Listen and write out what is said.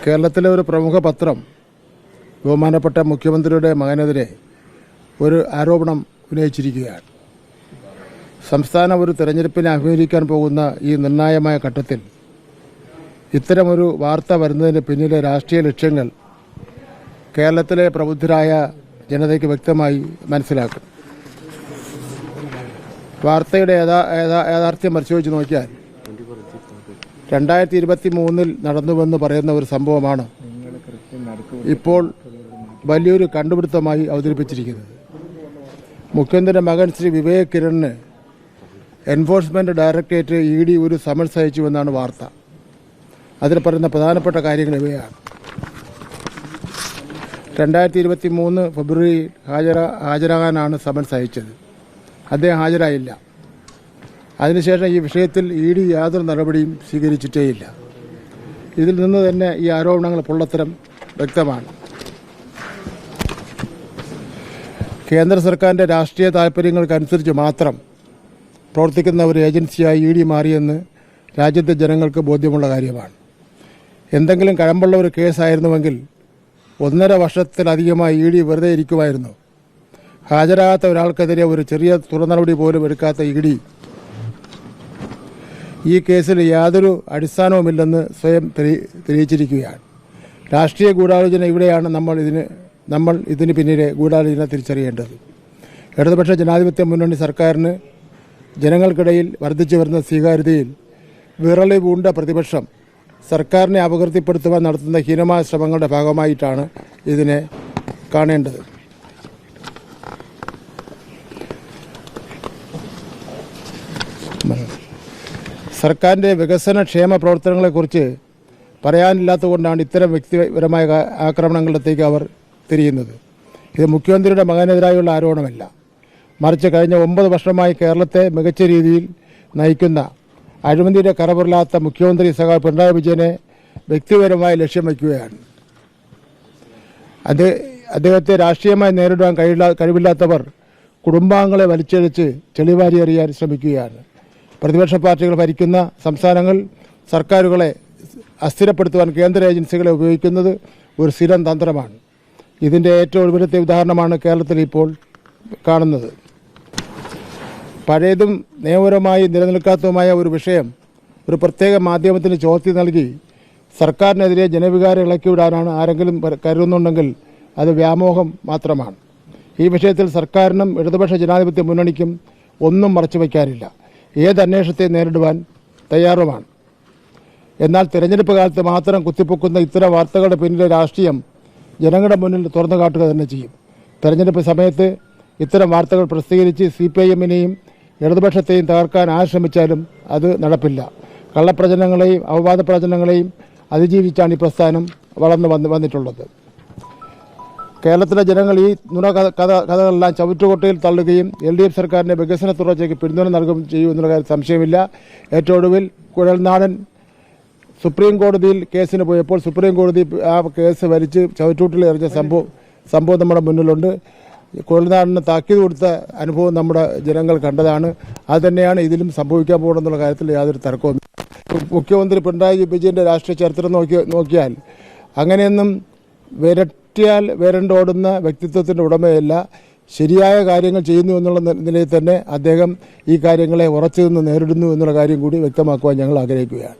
കേരളത്തിലെ ഒരു പ്രമുഖ പത്രം ബഹുമാനപ്പെട്ട മുഖ്യമന്ത്രിയുടെ മകനെതിരെ ഒരു ആരോപണം ഉന്നയിച്ചിരിക്കുകയാണ്. സംസ്ഥാനം ഒരു തെരഞ്ഞെടുപ്പിനെ അഭിമുഖീകരിക്കാൻ പോകുന്ന ഈ നിർണായകമായ ഘട്ടത്തിൽ ഇത്തരമൊരു വാർത്ത വരുന്നതിന് പിന്നിലെ രാഷ്ട്രീയ ലക്ഷ്യങ്ങൾ കേരളത്തിലെ പ്രബുദ്ധരായ ജനതയ്ക്ക് വ്യക്തമായി മനസ്സിലാക്കും. വാർത്തയുടെ യഥാർത്ഥ്യം യഥാ- യാഥാർത്ഥ്യം പരിശോധിച്ച് നോക്കിയാൽ രണ്ടായിരത്തി ഇരുപത്തി മൂന്നിൽ നടന്നുവെന്ന് പറയുന്ന ഒരു സംഭവമാണ് ഇപ്പോൾ വലിയൊരു കണ്ടുപിടുത്തമായി അവതരിപ്പിച്ചിരിക്കുന്നത്. മുഖ്യമന്ത്രിയുടെ മകൻ ശ്രീ വിവേക് കിരണിന് എൻഫോഴ്സ്മെന്റ് ഡയറക്ടറേറ്റ് ഇ ഡി ഒരു സമൻസ് അയച്ചുവെന്നാണ് വാർത്ത. അതിൽ പറയുന്ന പ്രധാനപ്പെട്ട കാര്യങ്ങൾ ഇവയാണ്. രണ്ടായിരത്തി ഇരുപത്തി മൂന്ന് ഫെബ്രുവരി ഹാജരാ ഹാജരാകാനാണ് സമൻസ് അയച്ചത് അദ്ദേഹം ഹാജരായില്ല. അതിനുശേഷം ഈ വിഷയത്തിൽ ഇ ഡി യാതൊരു നടപടിയും സ്വീകരിച്ചിട്ടേയില്ല ഇതിൽ നിന്ന് തന്നെ ഈ ആരോപണങ്ങൾ പൊള്ളത്തരം വ്യക്തമാണ്. കേന്ദ്ര സർക്കാരിന്റെ രാഷ്ട്രീയ താൽപ്പര്യങ്ങൾക്കനുസരിച്ച് മാത്രം പ്രവർത്തിക്കുന്ന ഒരു ഏജൻസിയായി ഇ ഡി മാറിയെന്ന് രാജ്യത്തെ ജനങ്ങൾക്ക് ബോധ്യമുള്ള കാര്യമാണ്. എന്തെങ്കിലും കഴമ്പുള്ള ഒരു കേസായിരുന്നുവെങ്കിൽ ഒന്നര വർഷത്തിലധികമായി ഇ ഡി വെറുതെ ഇരിക്കുമായിരുന്നു. ഹാജരാകാത്ത ഒരാൾക്കെതിരെ ഒരു ചെറിയ തുടർനടപടി പോലും എടുക്കാത്ത ഇ ഡി ഈ കേസിൽ യാതൊരു അടിസ്ഥാനവുമില്ലെന്ന് സ്വയം തെളിയിച്ചിരിക്കുകയാണ്. രാഷ്ട്രീയ ഗൂഢാലോചന ഇവിടെയാണ് നമ്മൾ ഇതിന് നമ്മൾ ഇതിന് പിന്നിലെ ഗൂഢാലോചന തിരിച്ചറിയേണ്ടത്. ഇടതുപക്ഷ ജനാധിപത്യ മുന്നണി സർക്കാരിന് ജനങ്ങൾക്കിടയിൽ വർദ്ധിച്ചു വരുന്ന സ്വീകാര്യതയിൽ വിറളി പൂണ്ട പ്രതിപക്ഷം സർക്കാരിനെ അപകീർത്തിപ്പെടുത്തുവാൻ നടത്തുന്ന ഹീനമായ ശ്രമങ്ങളുടെ ഭാഗമായിട്ടാണ് ഇതിനെ കാണേണ്ടത്. സർക്കാരിന്റെ വികസന ക്ഷേമ പ്രവർത്തനങ്ങളെക്കുറിച്ച് പറയാനില്ലാത്തത് കൊണ്ടാണ് ഇത്തരം വ്യക്തിപരമായ ആക്രമണങ്ങളിലത്തേക്ക് അവർ തിരിയുന്നത്. ഇത് മുഖ്യമന്ത്രിയുടെ മകനെതിരായുള്ള ആരോപണമല്ല. മറിച്ച് കഴിഞ്ഞ ഒമ്പത് വർഷമായി കേരളത്തെ മികച്ച രീതിയിൽ നയിക്കുന്ന അഴിമതിയുടെ കറപുരലാത്ത മുഖ്യമന്ത്രി സഖാ പിണറായി വിജയനെ വ്യക്തിപരമായി ലക്ഷ്യം വയ്ക്കുകയാണ്. അത് അദ്ദേഹത്തെ രാഷ്ട്രീയമായി നേരിടാൻ കഴിയില്ല കഴിവില്ലാത്തവർ കുടുംബാംഗങ്ങളെ വലിച്ചഴിച്ച് ചെളിവാരി എറിയാൻ ശ്രമിക്കുകയാണ്. പ്രതിപക്ഷ പാർട്ടികൾ ഭരിക്കുന്ന സംസ്ഥാനങ്ങൾ സർക്കാരുകളെ അസ്ഥിരപ്പെടുത്തുവാൻ കേന്ദ്ര ഏജൻസികളെ ഉപയോഗിക്കുന്നത് ഒരു സ്ഥിരം തന്ത്രമാണ്. ഇതിന്റെ ഏറ്റവും വലിയ ഉദാഹരണമാണ് കേരളത്തിൽ ഇപ്പോൾ കാണുന്നത്. പഴയതും നിയമപരമായി നിലനിൽക്കാത്തതുമായ ഒരു വിഷയം ഒരു പ്രത്യേക മാധ്യമത്തിന് ചോർത്തി നൽകി സർക്കാരിനെതിരെ ജനവികാരം ഇളക്കിവിടാനാണ് ആരെങ്കിലും കരുതുന്നുണ്ടെങ്കിൽ അത് വ്യാമോഹം മാത്രമാണ്. ഈ വിഷയത്തിൽ സർക്കാരിനും ഇടതുപക്ഷ ജനാധിപത്യ മുന്നണിക്കും ഒന്നും മറച്ചു വയ്ക്കാനില്ല. ഏത് അന്വേഷണത്തെ നേരിടുവാൻ തയ്യാറുമാണ്? എന്നാൽ തിരഞ്ഞെടുപ്പ് കാലത്ത് മാത്രം കുത്തിപ്പൊക്കുന്ന ഇത്തരം വാർത്തകളുടെ പിന്നിലെ രാഷ്ട്രീയം ജനങ്ങളുടെ മുന്നിൽ തുറന്നു കാട്ടുക തന്നെ ചെയ്യും. തെരഞ്ഞെടുപ്പ് സമയത്ത് ഇത്തരം വാർത്തകൾ പ്രസിദ്ധീകരിച്ച് സി പി ഐ എമ്മിനെയും ഇടതുപക്ഷത്തെയും തകർക്കാൻ ആര് ശ്രമിച്ചാലും അത് നടപ്പില്ല. കള്ളപ്രചരണങ്ങളെയും അവവാദ പ്രചരണങ്ങളെയും അതിജീവിച്ചാണ് ഈ പ്രസ്ഥാനം വളർന്നു വന്ന് വന്നിട്ടുള്ളത്. കേരളത്തിലെ ജനങ്ങൾ ഈ നുണ കഥ കഥ- കഥകളെല്ലാം ചവിറ്റുകൊട്ടയിൽ തള്ളുകയും എൽ ഡി എഫ് സർക്കാരിന്റെ വികസന തുടർച്ചയ്ക്ക് പിന്തുണ നൽകുകയും ചെയ്യുമെന്നുള്ള കാര്യം സംശയമില്ല. ഏറ്റവും ഒടുവിൽ കുഴൽനാടൻ സുപ്രീം കോടതിയിൽ കേസിന് പോയപ്പോൾ സുപ്രീം കോടതി ആ കേസ് വലിച്ച് ചവിറ്റൂട്ടിൽ എറിഞ്ഞ സംഭവം സംഭവം നമ്മുടെ മുന്നിലുണ്ട്. കുഴൽനാടിന് താക്കീത് കൊടുത്ത അനുഭവം നമ്മുടെ ജനങ്ങൾ കണ്ടതാണ്. അത് തന്നെയാണ് ഇതിലും സംഭവിക്കാൻ പോകുന്നുള്ള കാര്യത്തിൽ യാതൊരു തർക്കവും മുഖ്യമന്ത്രി പിണറായി വിജയന്റെ രാഷ്ട്രീയ ചരിത്രം നോക്കി നോക്കിയാൽ അങ്ങനെയൊന്നും വിരട്ടിയാൽ വരണ്ടോടുന്ന വ്യക്തിത്വത്തിന്റെ ഉടമയല്ല. ശരിയായ കാര്യങ്ങൾ ചെയ്യുന്നു എന്നുള്ള നിലയിൽ തന്നെ അദ്ദേഹം ഈ കാര്യങ്ങളെ ഉറച്ചു നിന്ന് നേരിടുന്നു എന്നുള്ള കാര്യം കൂടി വ്യക്തമാക്കുവാൻ ഞങ്ങൾ ആഗ്രഹിക്കുകയാണ്.